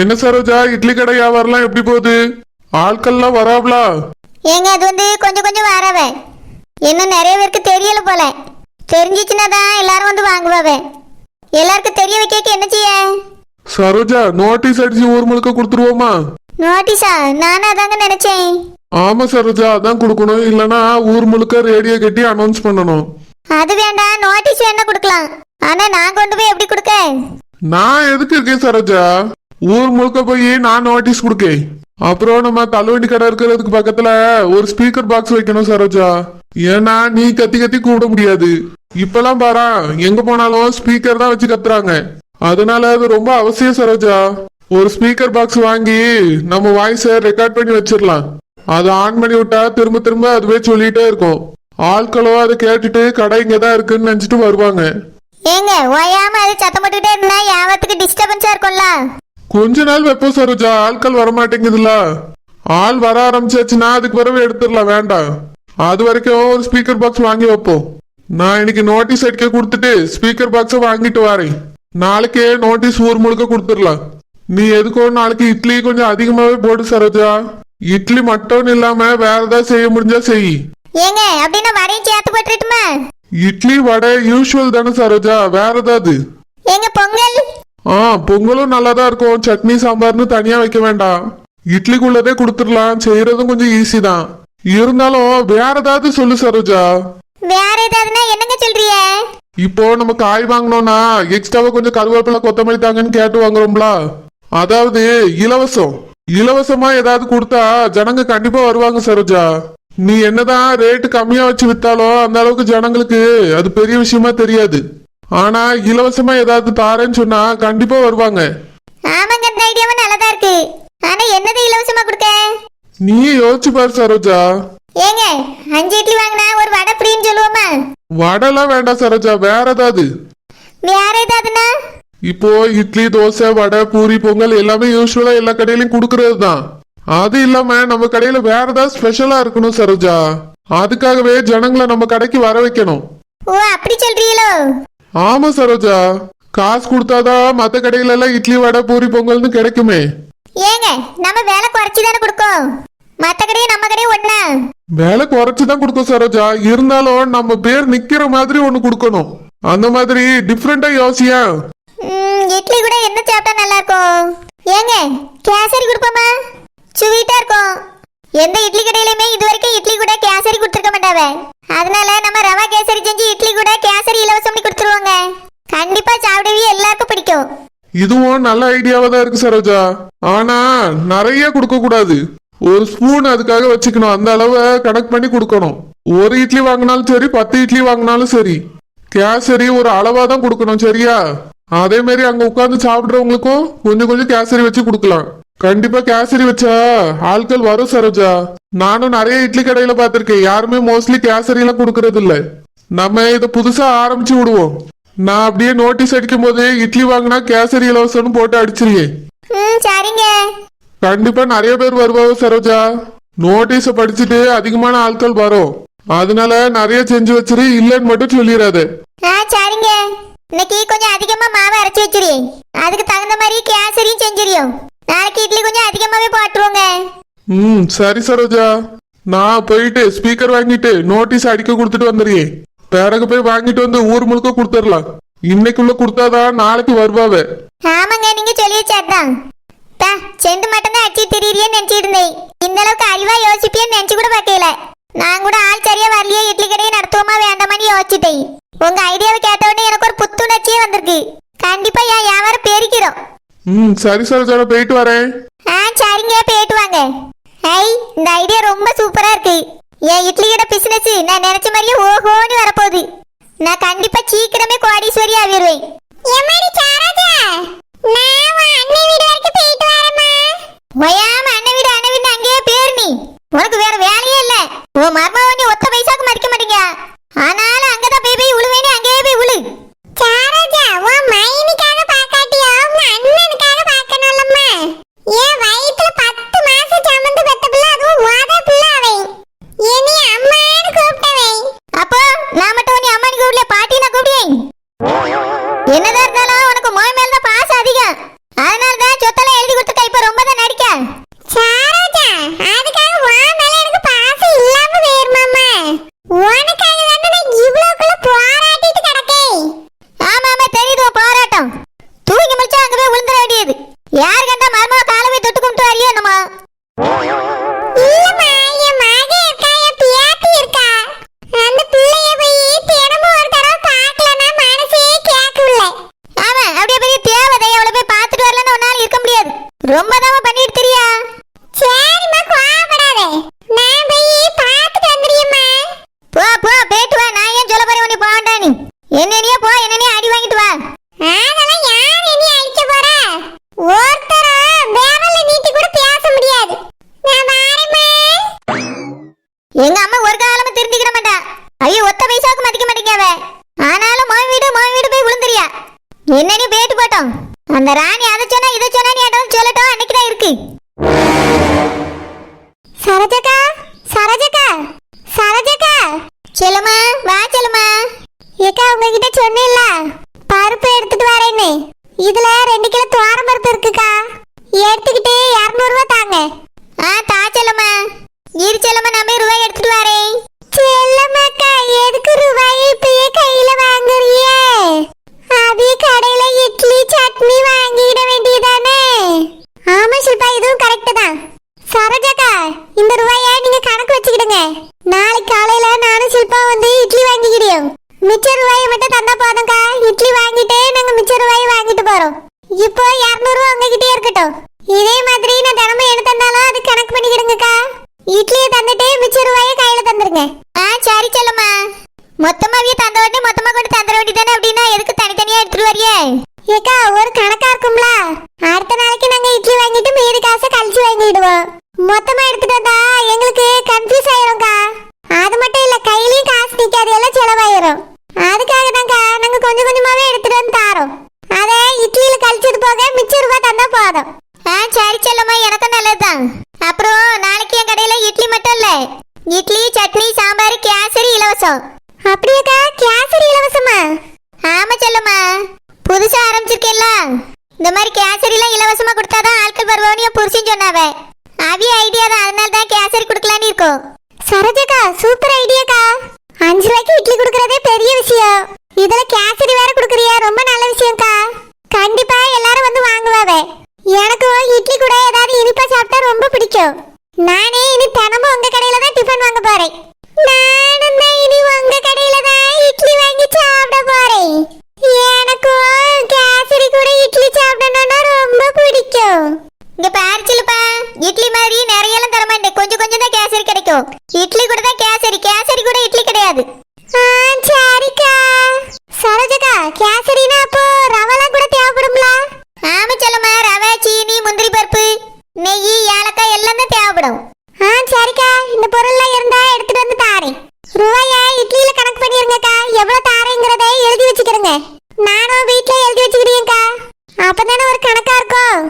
என்ன சரோஜா இட்லி கடை வியாபாரம்லாம் எப்படி போகுது? ஆட்கள்லாம் வராங்களா ஏங்க அது வந்து கொஞ்சம் கொஞ்சம் வரவே. இன்னும் நிறைய பேருக்கு தெரியல போல. தெரிஞ்சிச்சுன்னா தான் எல்லாரும் வந்து வாங்குவாவே. எல்லாருக்கும் தெரிய வைக்க என்ன செய்ய? சரோஜா நோட்டீஸ் அடிச்சு ஊர் முழுக்க கொடுத்துருவோமா? நோட்டீஸா நானும் அதாங்க நினைச்சேன். ஆமா சரோஜா அதான் கொடுக்கணும். இல்லனா ஊர் முழுக்க ரேடியோ கட்டி அனௌன்ஸ் பண்ணணும். அது வேண்டாம் நோட்டீஸ் வேணா கொடுக்கலாம். ஆனா நான் கொண்டு போய் எப்படி கொடுக்க? நான் எதுக்கு இருக்கேன் சரோஜா? ஊர் முழுக்க போய் நான் நோட்டீஸ் கொடுக்கேன் அப்புறம் நம்ம தள்ளுவண்டி கடை இருக்கிறதுக்கு பக்கத்துல ஒரு ஸ்பீக்கர் பாக்ஸ் வைக்கணும் சரோஜா. ஏன்னா நீ கத்தி கத்தி கூப்பிட முடியாது. இப்பெல்லாம் பாரா எங்க போனாலும் ஸ்பீக்கர் தான் வச்சு கத்துறாங்க. அதனால அது ரொம்ப அவசியம் சரோஜா. ஒரு ஸ்பீக்கர் பாக்ஸ் வாங்கி நம்ம வாய்ஸை ரெக்கார்ட் பண்ணி வச்சிடலாம். அதை ஆன் பண்ணி விட்டா திரும்ப திரும்ப அதுவே சொல்லிட்டே இருக்கும். ஆட்களோ அதை கேட்டுட்டு கடை இங்க தான் இருக்குன்னு நினைச்சிட்டு வருவாங்க. ஏங்க ஓயாம அது சத்தம் போட்டுக்கிட்டே இருந்தா யாவத்துக்கு டிஸ்டர்பன்ஸா இருக்கும்ல? கொஞ்ச நாள் வைப்போம் சரோஜா. ஆட்கள் வர மாட்டேங்குதுல்ல ஆள் வர ஆரம்பிச்சாச்சுன்னா அதுக்கு பிறகு எடுத்துடலாம். வேண்டாம். அது வரைக்கும் ஒரு ஸ்பீக்கர் பாக்ஸ் வாங்கி வைப்போம். நான் இன்னைக்கு நோட்டீஸ் அடிக்க கொடுத்துட்டு ஸ்பீக்கர் பாக்ஸை வாங்கிட்டு வரேன். நாளைக்கே நோட்டீஸ் ஊர் முழுக்க கொடுத்துடலாம். நீ எதுக்கும் நாளைக்கு இட்லி கொஞ்சம் அதிகமாவே போடு சரோஜா. இட்லி மட்டும் இல்லாம வேற ஏதாவது செய்ய முடிஞ்சா செய். ஏங்க அப்படின்னா வடையும் சேர்த்து போட்டுட்டுமா இட்லி வடை யூஷுவல் தானே சரோஜா. வேற ஏதாவது? ஏங்க பொங்கல்? ஆ பொங்கலும் நல்லா தான் இருக்கும். சட்னி சாம்பார்னு தனியா வைக்க வேண்டாம். இட்லிக்குள்ளதே கொடுத்துடலாம். செய்யறதும் கொஞ்சம் ஈஸி தான். இருந்தாலும் வேற ஏதாவது சொல்லு சரோஜா. வேற ஏதாவதுன்னா என்னங்க சொல்றிய இப்போ நம்ம காய் வாங்கினோம்னா எக்ஸ்ட்ராவா கொஞ்சம் கருவேப்பிலை கொத்தமல்லி தாங்கன்னு கேட்டு வாங்குறோம்ல. அதாவது இலவசம். இலவசமா ஏதாவது கொடுத்தா ஜனங்க கண்டிப்பா வருவாங்க சரோஜா. நீ என்னதான் ரேட்டு கம்மியா வச்சு வித்தாலும் அந்த அளவுக்கு ஜனங்களுக்கு அது பெரிய விஷயமா தெரியாது. ஆனா இலவசமா ஏதாவது தாரேன்னு சொன்னா கண்டிப்பா வருவாங்க. ஆமாங்க இந்த ஐடியாவும் நல்லதா இருக்கு. ஆனா என்னது இலவசமா கொடுக்க? நீ யோசிச்சு பாரு சரோஜா. ஏங்க அஞ்சு இட்லி வாங்கினா ஒரு வடை ஃப்ரீன்னு சொல்லுவோமா? வடைலாம் வேண்டாம் சரோஜா. வேற ஏதாவது? வேற ஏதாவதுன்னா இப்போ இட்லி தோசை வடை பூரி பொங்கல் எல்லாமே யூஸ்வலா எல்லா கடையிலயும் கொடுக்கறது தான் அது இல்லாம நம்ம கடையில வேற ஏதாவது ஸ்பெஷலா இருக்கணும் சரோஜா. அதுக்காகவே ஜனங்களை நம்ம கடைக்கு வர வைக்கணும். ஓ அப்படி சொல்றீங்களோ? ஆமா சரோஜா. காசு கொடுத்தாதான் மத்த கடையில எல்லாம் இட்லி வடை பூரி பொங்கல்னு கிடைக்குமே. ஏங்க நம்ம வேலை குறைச்சி தானே கொடுக்கோம். மத்த கடையும் நம்ம கடையும் ஒண்ணா? வேலை குறைச்சு தான் கொடுக்கும் சரோஜா. இருந்தாலும் நம்ம பேர் நிக்கிற மாதிரி ஒண்ணு கொடுக்கணும். அந்த மாதிரி டிஃப்ரெண்டா யோசியா? இட்லி கூட என்ன சாப்பிட்டா நல்லா இருக்கும் ஏங்க கேசரி கொடுப்போமா? ஸ்வீட்டா இருக்கும். எந்த இட்லி கடையிலுமே இது வரைக்கும் இட்லி கூட கேசரி கொடுத்துருக்க மாட்டாவே. அதனால நம்ம ரவா கேசரி செஞ்சு இட்லி கூட கேசரி கண்டிப்பா சாப்பிடவே எல்லாருக்கும் பிடிக்கும். இதுவும் நல்ல ஐடியாவா தான் இருக்கு சரோஜா. ஆனா நிறைய கொடுக்க கூடாது. ஒரு ஸ்பூன் அதுக்காக வச்சுக்கணும். அந்த அளவை கணக்கு பண்ணி கொடுக்கணும். ஒரு இட்லி வாங்கினாலும் சரி பத்து இட்லி வாங்கினாலும் சரி. கேசரி ஒரு அளவா தான் கொடுக்கணும் சரியா? அதே மாதிரி அங்க உட்கார்ந்து சாப்பிடுறவங்களுக்கும் கொஞ்சம் கொஞ்சம் கேசரி வச்சு கொடுக்கலாம். கண்டிப்பா கேசரி வச்சா ஆட்கள் வரும் சரோஜா. நானும் நிறைய இட்லி கடையில பாத்திருக்கேன் யாருமே மோஸ்ட்லி கேசரி எல்லாம் கொடுக்கறது இல்ல நம்ம இதை புதுசா ஆரம்பிச்சு விடுவோம். நான் அப்படியே நோட்டீஸ் அடிக்கும் போது இட்லி வாங்கினா கேசரி இலவசம்னு போட்டு அடிச்சிருக்கேன். ம் சரிங்க. கண்டிப்பா நிறைய பேர் வருவாங்க சரோஜா. நோட்டீஸ படிச்சுட்டு அதிகமான ஆட்கள் வரும். அதனால நிறைய செஞ்சு வச்சிரு இல்லைன்னு மட்டும் சொல்லிடாத. ஆ சரிங்க. இன்னைக்கு கொஞ்சம் அதிகமா மாவு அரைச்சி வச்சிரு. அதுக்கு தகுந்த மாதிரி கேசரியும் செஞ்சிரியும் நாளைக்கு இட்லி கொஞ்சம் அதிகமாவே போட்டுருவோங்க. ம் சரி சரோஜா. நான் போயிட்டு ஸ்பீக்கர் வாங்கிட்டு நோட்டீஸ் அடிக்க கொடுத்துட்டு வந்துடுறேன் பிறகு போய் வாங்கிட்டு வந்து ஊர் முழுக்க கொடுத்துடலாம். இன்னைக்குள்ள கொடுத்தாதான் நாளைக்கு வருவாவ. ஆமாங்க நீங்க சொல்லி வச்சாதான் தா செண்டு மட்டும் தான் அடிச்சு திரியறியன்னு நினைச்சிட்டு இருந்தேன். இந்த அளவுக்கு அறிவா யோசிப்பியன்னு நினைச்சு கூட பார்க்கல. நான் கூட ஆள் சரியா வரலையே இட்லி கடையை நடத்துவோமா வேண்டாமான்னு யோசிச்சுட்டேன். உங்க ஐடியாவை கேட்ட உடனே எனக்கு ஒரு புத்துணர்ச்சியே வந்திருக்கு. கண்டிப்பா என் வியாபாரம் பெருக்கிறோம். ம் சரி சரோஜா நான் போயிட்டு வரேன். ஆ சரிங்க போயிட்டு வாங்க. ஐ இந்த ஐடியா ரொம்ப சூப்பரா இருக்கு. என் இட்லி கடை பிசினஸ் நான் நினைச்ச மாதிரியே ஓஹோன்னு வரப்போகுது. நான் கண்டிப்பா சீக்கிரமே கோடீஸ்வரி ஆகிடுவேன் ஒயாம அண்ணன் வீடு அண்ணன் வீடு அங்கேயே பேர் நீ. உனக்கு வேற வேலையே இல்ல. உன் மர்மம் நீ ஒத்த பைசாக்கு மதிக்க மாட்டீங்க ஆனாலும் அங்கதான் போய் போய் உழுவேனே அங்கேயே போய் உழு. சாராஜா உன் மைனிக்காக எங்க அம்மா மட்டும் தந்தா போதும்க்கா. இட்லி கொடுக்கறதே பெரிய விஷயம். இதுல கேசரி வேற குடுக்குறியா? ரொம்ப நல்ல விஷயம்க்கா. கண்டிப்பா எல்லாரும் வந்து வாங்குவாவே. எனக்கு இட்லி கூட ஏதாவது இனிப்பா சாப்பிட்டா ரொம்ப பிடிக்கும். நானே இனி தினமும் உங்க கடையில தான் டிஃபன் வாங்க போறேன். நானும் தான் இனி உங்க கடையில தான் இட்லி வாங்கி சாப்பிட போறேன். எனக்கும் கேசரி கூட இட்லி சாப்பிடணும்னா ரொம்ப பிடிக்கும். இங்க பாரிச்சலுப்பா இட்லி மாதிரி நிறையலாம் தர மாட்டேன் கொஞ்சம் கொஞ்சம் தான் கேசரி கிடைக்கும். இட்லி கூட தான் கேசரி. கேசரி கூட இட்லி கிடையாது. சரிக்கா. சரோஜக்கா கேசரினா அப்போ ரவெல்லாம் கூட தேவைப்படும்ல? ஆமா ரவை சீனி முந்திரி பருப்பு நெய் ஏலக்காய் எல்லாம் தேவைப்படும். ஆ சரிக்கா. இந்த பொருள்லாம் இருந்தா எடுத்துட்டு வந்து தாரேன். ரூபாய இட்லியில கணக்கு பண்ணிருங்கக்கா. எவ்வளவு தாரேங்கிறத எழுதி வச்சுக்கிறேங்க. நானும் வீட்டுல எழுதி வச்சுக்கிறீங்கக்கா. அப்பதானே ஒரு கணக்கா இருக்கும்.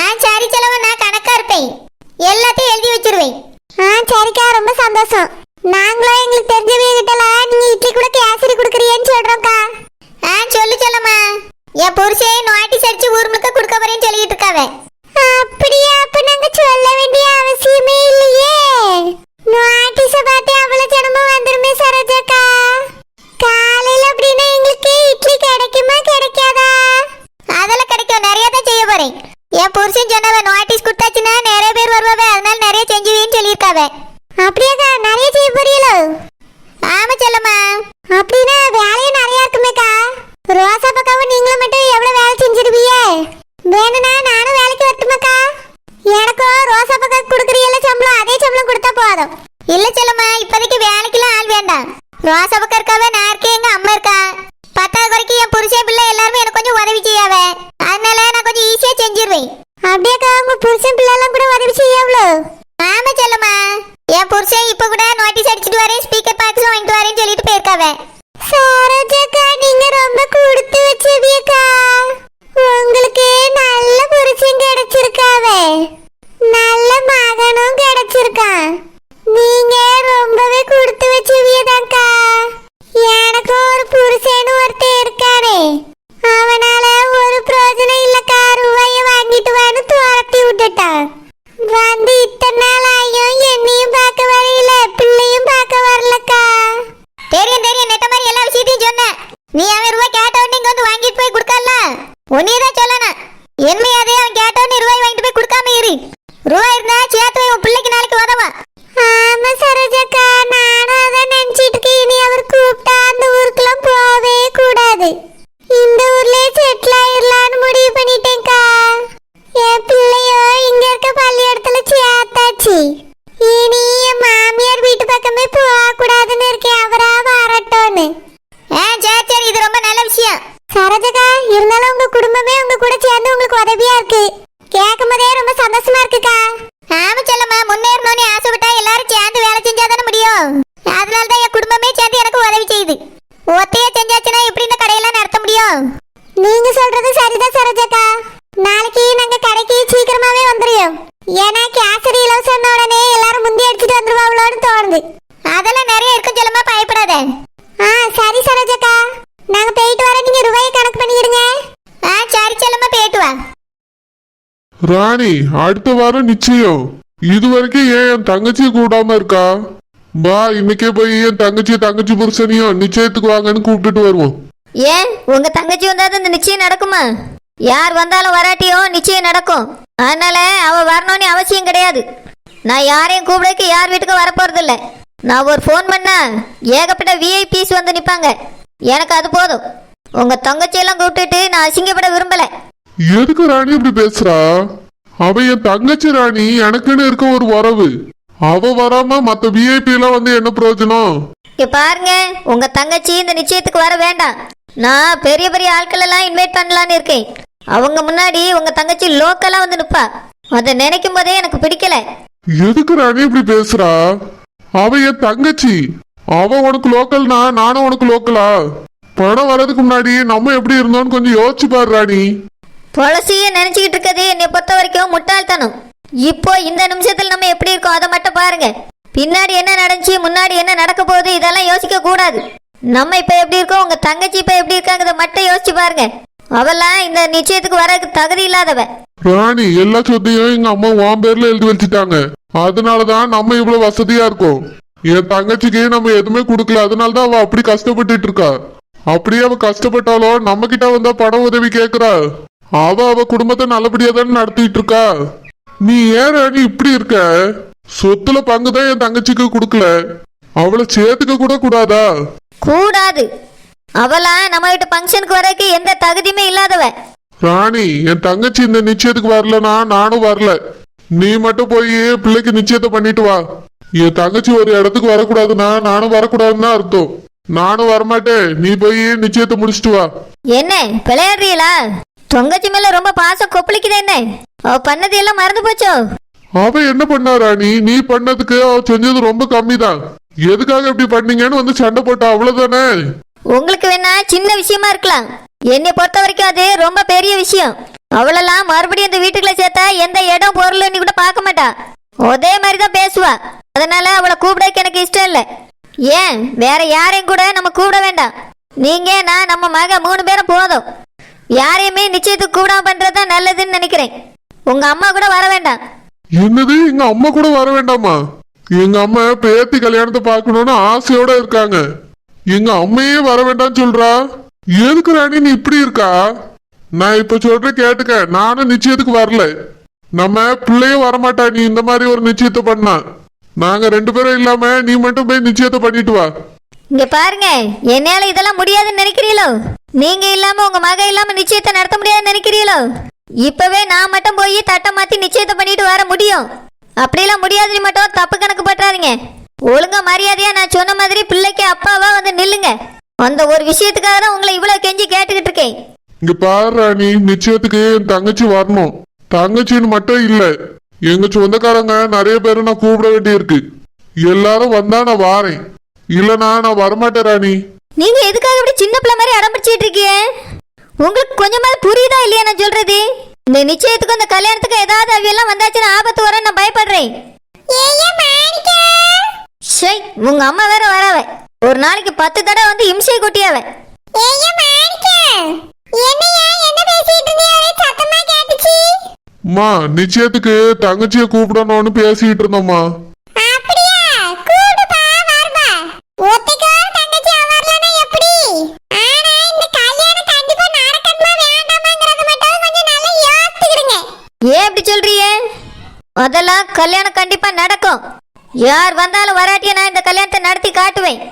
ஆ சரி செலவா நான் கணக்கா இருப்பேன். எல்லாத்தையும் எழுதி வச்சிருவேன். ஆ சரிக்கா. ரொம்ப சந்தோஷம். நாங்களும் எங்களுக்கு தெரிஞ்ச என் புருஷன் இப்ப கூட நோட்டீஸ் அடிச்சிட்டு வரேன் ஸ்பீக்கர் பாக்ஸ் வாங்கிட்டு வரேன் சொல்லிட்டு போயிருக்காவே. சரோஜக்கா நீங்க ரொம்ப கொடுத்து வச்சதுக்கா Tea. ராணி அடுத்த வாரம் நிச்சயம். இது வரைக்கும் ஏன் என் தங்கச்சியை கூடாம இருக்கா? பா இன்னைக்கே போய் என் தங்கச்சி தங்கச்சி புருஷனையும் நிச்சயத்துக்கு வாங்கன்னு கூப்பிட்டுட்டு வருவோம். ஏன்? உங்க தங்கச்சி வந்தாதான் இந்த நிச்சயம் நடக்குமா? யார் வந்தாலும் வராட்டியும் நிச்சயம் நடக்கும். அதனால அவ வரணும்னு அவசியம் கிடையாது. நான் யாரையும் கூப்பிடக்கு யார் வீட்டுக்கும் வரப்போறது இல்ல நான் ஒரு ஃபோன் பண்ணா ஏகப்பட்ட விஐபிஸ் வந்து நிப்பாங்க. எனக்கு அது போதும். உங்க தங்கச்சியெல்லாம் கூப்பிட்டுட்டு நான் அசிங்கப்பட விரும்பல. எதுக்கு ராணி இப்படி பேசுறா? அவ என் தங்கச்சி ராணி எனக்குன்னு இருக்க ஒரு உறவு அவ வராம மத்த விஐபி எல்லாம் வந்து என்ன பிரயோஜனம்? இங்க பாருங்க உங்க தங்கச்சி இந்த நிச்சயத்துக்கு வர வேண்டாம். நான் பெரிய பெரிய ஆட்கள் எல்லாம் இன்வைட் பண்ணலான்னு இருக்கேன். அவங்க முன்னாடி உங்க தங்கச்சி லோக்கலா வந்து நிப்பா. அதை நினைக்கும் போதே எனக்கு பிடிக்கல. எதுக்கு ராணி இப்படி பேசுறா? அவ என் தங்கச்சி அவ உனக்கு லோக்கல்னா நானும் உனக்கு லோக்கலா பணம் வர்றதுக்கு முன்னாடி நம்ம எப்படி இருந்தோம்னு கொஞ்சம் யோசிச்சு பாரு ராணி. பொலசிய நினைச்சுக்கிட்டு இருக்கதே என்னை பொறுத்த வரைக்கும் முட்டாள்தனம். இப்போ இந்த நிமிஷத்தில் நம்ம எப்படி இருக்கோம் அதை மட்டும் பாருங்க. பின்னாடி என்ன நடந்துச்சு முன்னாடி என்ன நடக்க போகுது இதெல்லாம் யோசிக்க கூடாது. நம்ம இப்போ எப்படி இருக்கோம் உங்க தங்கச்சி இப்போ எப்படி இருக்காங்கிறத மட்டும் யோசிச்சு பாருங்க. அவெல்லாம் இந்த நிச்சயத்துக்கு வரதுக்கு தகுதி இல்லாதவ. ராணி எல்லா சொத்தையும் எங்க அம்மா உன் பேர்ல எழுதி வச்சுட்டாங்க. அதனாலதான் நம்ம இவ்வளவு வசதியா இருக்கோம். என் தங்கச்சிக்கு நம்ம எதுவுமே கொடுக்கல அதனாலதான் அவ அப்படி கஷ்டப்பட்டுட்டு இருக்கா. அப்படியே அவ கஷ்டப்பட்டாலும் நம்ம கிட்ட வந்தா பண உதவி கேக்குறா. அவ அவ குடும்பத்தை நல்லபடியா தானே நடத்திட்டு இருக்கா? நீ ஏன் ராணி இப்படி இருக்க? சொத்துல பங்குதான் என் தங்கச்சிக்கு கொடுக்கல. அவளை சேர்த்துக்க கூட கூடாதா? கூடாது. அவெல்லாம் நம்ம வீட்டு ஃபங்க்ஷனுக்கு வரதுக்கு எந்த தகுதியுமே இல்லாதவ. ராணி என் தங்கச்சி இந்த நிச்சயத்துக்கு வரலனா நானும் வரல. நீ மட்டும் போய் பிள்ளைக்கு நிச்சயத்தை பண்ணிட்டு வா. என் தங்கச்சி ஒரு இடத்துக்கு வரக்கூடாதுன்னா நானும் வரக்கூடாதுன்னு தான் அர்த்தம். நானும் வரமாட்டேன். நீ போய் நிச்சயத்தை முடிச்சிட்டு வா. என்ன விளையாடுறீங்களா தொங்கச்சி மேல ரொம்ப பாசம் கொப்பளிக்குது என்ன? அவ பண்ணது எல்லாம் மறந்து போச்சோ? அவ என்ன பண்ணா ராணி? நீ பண்ணதுக்கு அவ செஞ்சது ரொம்ப கம்மி தான் எதுக்காக இப்படி பண்ணீங்கன்னு வந்து சண்டை போட்டா அவ்வளவுதானே? உங்களுக்கு வேணா சின்ன விஷயமா இருக்கலாம். என்னை பொறுத்த வரைக்கும் அது ரொம்ப பெரிய விஷயம். அவளெல்லாம் மறுபடியும் இந்த வீட்டுக்குள்ள சேர்த்தா எந்த இடம் பொருள்னு கூட பார்க்க மாட்டா. ஒரே மாதிரி தான் பேசுவா. அதனால அவளை கூப்பிடக்கு எனக்கு இஷ்டம் இல்லை. ஏன்? வேற யாரையும் கூட நம்ம கூப்பிட வேண்டாம். நீங்க நான் நம்ம மக மூணு பேரும் போதும். யாரையுமே நிச்சயத்துக்கு கூடாம பண்றது தான் நல்லதுன்னு நினைக்கிறேன். உங்க அம்மா கூட வர வேண்டாம். என்னது? எங்க அம்மா கூட வர வேண்டாமா? எங்க அம்மா பேத்தி கல்யாணத்தை பார்க்கணும்னு ஆசையோட இருக்காங்க. எங்க அம்மையே வர வேண்டாம்னு சொல்றா? எதுக்கு ராணி நீ இப்படி இருக்கா? நான் இப்ப சொல்ற கேட்டுக்க. நானும் நிச்சயத்துக்கு வரல. நம்ம பிள்ளையே வரமாட்டா. நீ இந்த மாதிரி ஒரு நிச்சயத்தை பண்ணா. நாங்க ரெண்டு பேரும் இல்லாம நீ மட்டும் போய் நிச்சயத்தை பண்ணிட்டு வா. இங்க பாருங்க என்னால இதெல்லாம் முடியாதுன்னு நினைக்கிறீங்களோ? நீங்க இல்லாம உங்க மக இல்லாம நிச்சயத்தை நடத்த முடியாதுன்னு நினைக்கிறீங்களோ? இப்பவே நான் மட்டும் போய் தட்டை மாத்தி நிச்சயத்தை பண்ணிட்டு வர முடியும். அப்படிலாம் முடியாதுன்னு மட்டும் தப்பு கணக்கு பற்றாதீங்க. ஒழுங்கா மரியாதையா நான் சொன்ன மாதிரி பிள்ளைக்கு அப்பாவா வந்து நில்லுங்க. அந்த ஒரு விஷயத்துக்காக தான் உங்களை இவ்வளவு கெஞ்சி கேட்டுக்கிட்டு இருக்கேன். இங்க பாரு ராணி நிச்சயத்துக்கு என் தங்கச்சி வரணும். தங்கச்சின்னு மட்டும் இல்ல எங்க சொந்தக்காரங்க நிறைய பேரை நான் கூப்பிட வேண்டியிருக்கு. எல்லாரும் வந்தா நான் வாரேன். இல்லனா நான் வரமாட்டேன் ராணி. நீங்க எதுக்காக இப்படி சின்ன பிள்ளை மாதிரி அடம் பிடிச்சிட்டு இருக்கீங்க? உங்களுக்கு கொஞ்சமாவது புரியுதா இல்லையா நான் சொல்றது? இந்த நிச்சயத்துக்கும் இந்த கல்யாணத்துக்கும் ஏதாவது அவையெல்லாம் வந்தாச்சுன்னா ஆபத்து வர நான் பயப்படுறேன். ஷை உங்க அம்மா வேற வரவ. ஒரு நாளைக்கு பத்து தடவை வந்து இம்சை கொட்டியாவ. நிச்சயத்துக்கு தங்கச்சியை கூப்பிடணும்னு பேசிட்டு இருந்தோம்மா. அதெல்லாம் கல்யாணம் கண்டிப்பா நடக்கும். யார் வந்தாலும் வராட்டிய நான் இந்த கல்யாணத்தை நடத்தி காட்டுவேன்.